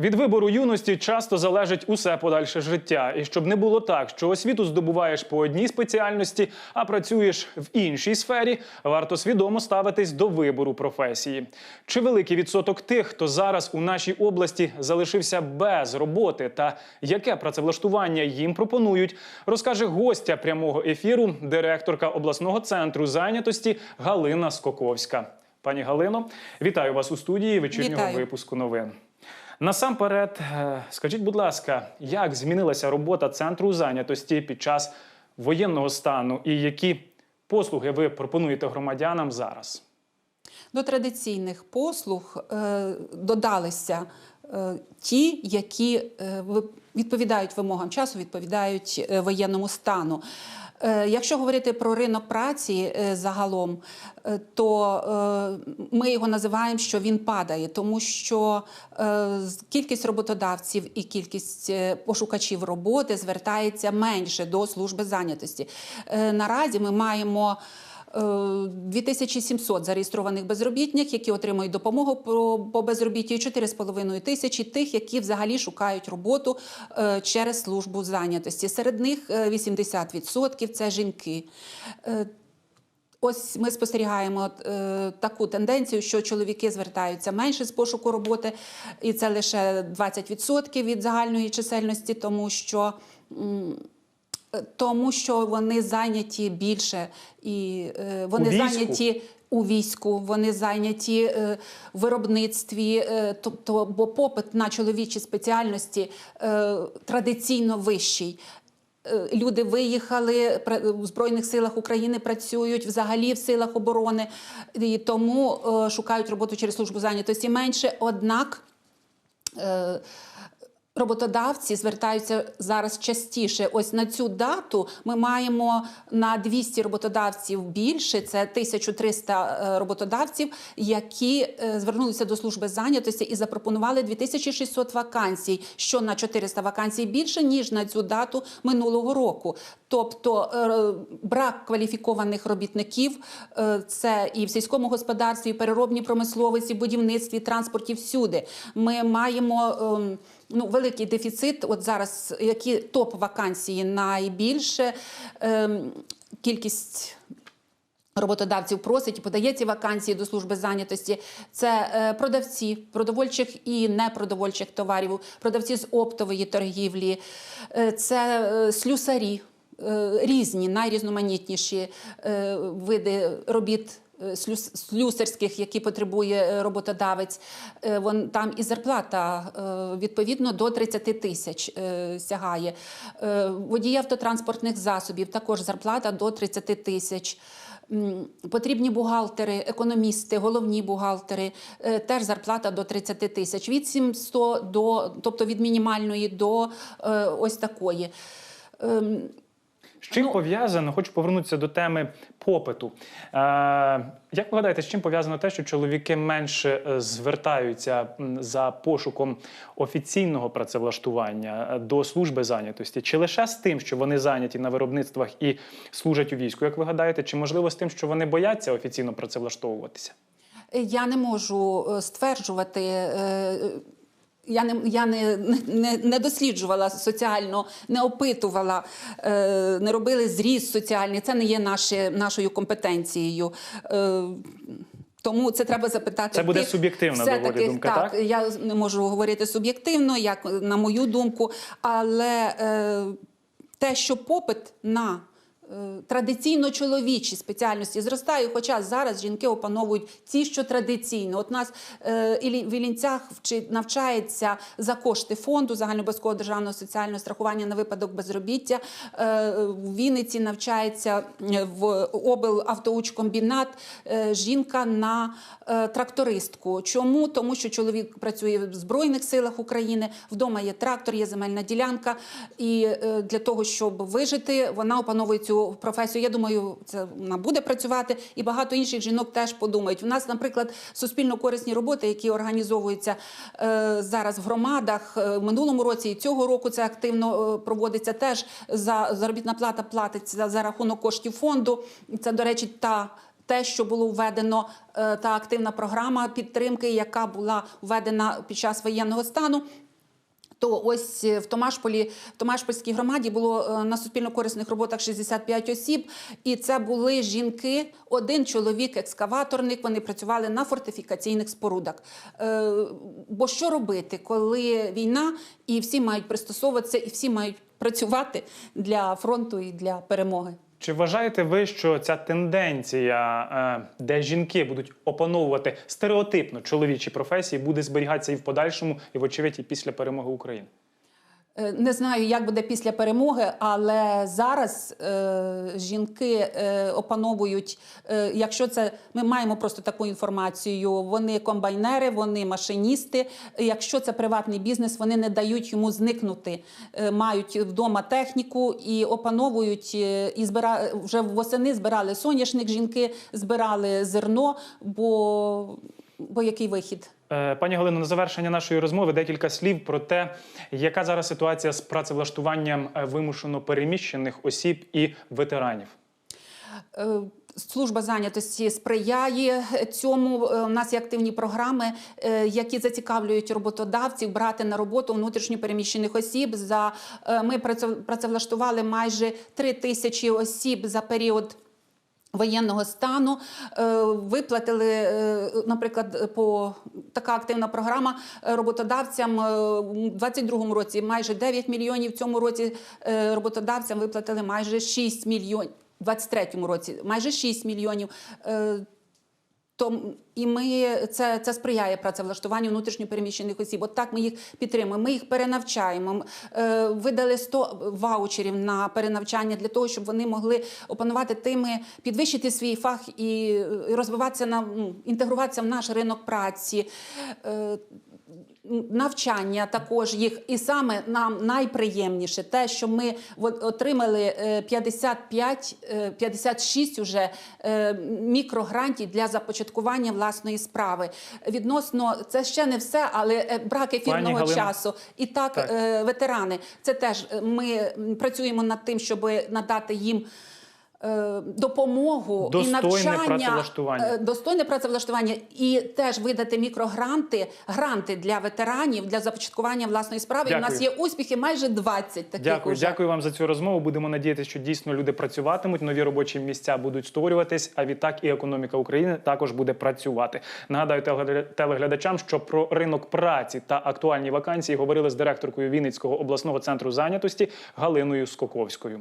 Від вибору юності часто залежить усе подальше життя. І щоб не було так, що освіту здобуваєш по одній спеціальності, а працюєш в іншій сфері, варто свідомо ставитись до вибору професії. Чи великий відсоток тих, хто зараз у нашій області залишився без роботи, та яке працевлаштування їм пропонують, розкаже гостя прямого ефіру, директорка обласного центру зайнятості Галина Скоковська. Пані Галино, вітаю вас у студії вечірнього випуску новин. Насамперед, е, скажіть, будь ласка, як змінилася робота центру зайнятості під час воєнного стану і які послуги ви пропонуєте громадянам зараз? До традиційних послуг е, додалися е, ті, які е, відповідають вимогам часу, відповідають е, воєнному стану. Е, Якщо говорити про ринок праці е, загалом, е, то ми його називаємо, що він падає, тому що кількість роботодавців і кількість пошукачів роботи звертається менше до служби зайнятості. Наразі ми маємо 2700 зареєстрованих безробітних, які отримують допомогу по, безробіттю, і 4,5 тисячі тих, які взагалі шукають роботу е, через службу зайнятості. Серед них е, 80% – це жінки. Е, Ось ми спостерігаємо е, таку тенденцію, що чоловіки звертаються менше з пошуку роботи, і це лише 20% від загальної чисельності, тому що. м, е, Тому що вони зайняті більше і е, вони У зайняті у війську, вони зайняті е, в виробництві, е, тобто, бо попит на чоловічі спеціальності е, традиційно вищий. Е, Люди виїхали в Збройних силах України працюють взагалі в силах оборони і тому е, шукають роботу через службу зайнятості менше. Однак е, роботодавці звертаються зараз частіше. Ось на цю дату ми маємо на 200 роботодавців більше. Це 1300 е, роботодавців, які е, звернулися до служби зайнятості і запропонували 2600 вакансій, що на 400 вакансій більше ніж на цю дату минулого року. Тобто е, брак кваліфікованих робітників це і в сільському господарстві, і переробній промисловості, будівництві, транспорті всюди. Ми маємо ем, ну, великий дефіцит. От зараз які топ вакансії найбільше ем, кількість. Роботодавців просить і подає ці вакансії до служби зайнятості. Це е, продавці продовольчих і непродовольчих товарів, продавці з оптової торгівлі, е, це е, слюсарі, е, різні, найрізноманітніші е, види робіт. Е, слюс- Слюсарських, які потребує е, роботодавець, Е, вон там і зарплата відповідно до 30 тисяч сягає. Водії автотранспортних засобів також зарплата до 30 тисяч. Потрібні бухгалтери, економісти, головні бухгалтери, теж зарплата до 30 тисяч. Від 700 до, тобто від мінімальної до ось такої. З чим Ну- пов'язано? Хочу повернутися до теми попиту. Е, як ви гадаєте, з чим пов'язано те, що чоловіки менше е, звертаються за пошуком офіційного працевлаштування е, до служби зайнятості? Чи лише з тим, що вони зайняті на виробництвах і служать у війську? Як ви гадаєте, чи можливо з тим, що вони бояться офіційно працевлаштовуватися? Я не можу е, стверджувати. Я не, я не, не, не досліджувала соціально, не опитувала, е, не робили зріз соціальний. Це не є наше, нашою компетенцією. Е, Тому це треба запитати. Це буде тих- суб'єктивна доволі думка, так? Я не можу говорити суб'єктивно, як на мою думку, але е, те, що попит на традиційно чоловічі спеціальності зростає, хоча зараз жінки опановують ті, що традиційно. От нас е, в Іллінцях вчи- навчається за кошти фонду загальнообов'язкового державного соціального страхування на випадок безробіття. Е, в Вінниці навчається е, в облавтоучкомбінат е, жінка на е, трактористку. Чому? Тому що чоловік працює в Збройних силах України, вдома є трактор, є земельна ділянка. І е, для того, щоб вижити, вона опановує цю професію. Я думаю, це вона буде працювати, і багато інших жінок теж подумають. У нас, наприклад, суспільно корисні роботи, які організовуються е, зараз в громадах е, в минулому році і цього року це активно е, проводиться. Теж за заробітна плата платиться за рахунок коштів фонду. Це, до речі, та те, що було введено е, та активна програма підтримки, яка була введена під час воєнного стану. То ось е, в Томашполі, в Томашпольській громаді було е, на суспільно-корисних роботах 65 осіб, і це були жінки, один чоловік, екскаваторник. Вони працювали на фортифікаційних спорудах. Е, Бо що робити, коли війна, і всі мають пристосовуватися, і всі мають працювати для фронту і для перемоги. Чи вважаєте ви, що ця тенденція, е, де жінки будуть опановувати стереотипно чоловічі професії, буде зберігатися і в подальшому, і вочевидь, і після перемоги України? Е, Не знаю, як буде після перемоги, але зараз е, жінки е, опановують. Е, якщо це ми маємо просто таку інформацію, вони комбайнери, вони машиністи. Якщо це приватний бізнес, вони не дають йому зникнути. Е, мають вдома техніку і опановують е, і збира вже восени збирали соняшник. Жінки збирали зерно, бо, бо який вихід? Е, Пані Галино, на завершення нашої розмови декілька слів про те, яка зараз ситуація з працевлаштуванням е, вимушено переміщених осіб і ветеранів. Е, Служба зайнятості сприяє цьому. У нас є активні програми, які зацікавлюють роботодавців брати на роботу внутрішньо переміщених осіб. За ми працев- працевлаштували майже три тисячі осіб за період. Воєнного стану Е, виплатили, е, наприклад, по така активна програма е, роботодавцям у 22-му році майже 9 мільйонів. В цьому році роботодавцям виплатили майже 6 мільйонів. У 23-му році майже 6 мільйонів. Е, то і ми це, це сприяє працевлаштуванню внутрішньопереміщених осіб. От так ми їх підтримуємо. Ми їх перенавчаємо. Е, видали 100 ваучерів на перенавчання для того, щоб вони могли опанувати тими, підвищити свій фах і е, розвиватися на інтегруватися в наш ринок праці. Е, Навчання також їх, і саме нам найприємніше те, що ми от отримали е, 55, е, 56 уже е, мікрогрантів для започаткування власної справи. Відносно це ще не все, але е, брак ефірного часу. І так, Так. е, ветерани, це теж е, ми працюємо над тим, щоб надати їм. Е, Допомогу Достойне і навчання працевлаштування. е, достойне працевлаштування і теж видати мікрогранти, гранти для ветеранів для започаткування власної справи. І у нас є успіхи майже 20 таких. Дякую, уже. дякую вам за цю розмову. Будемо надіятися, що дійсно люди працюватимуть, нові робочі місця будуть створюватись. А відтак і економіка України також буде працювати. Нагадаю телегля- телеглядачам, що про ринок праці та актуальні вакансії говорили з директоркою Вінницького обласного центру зайнятості Галиною Скоковською.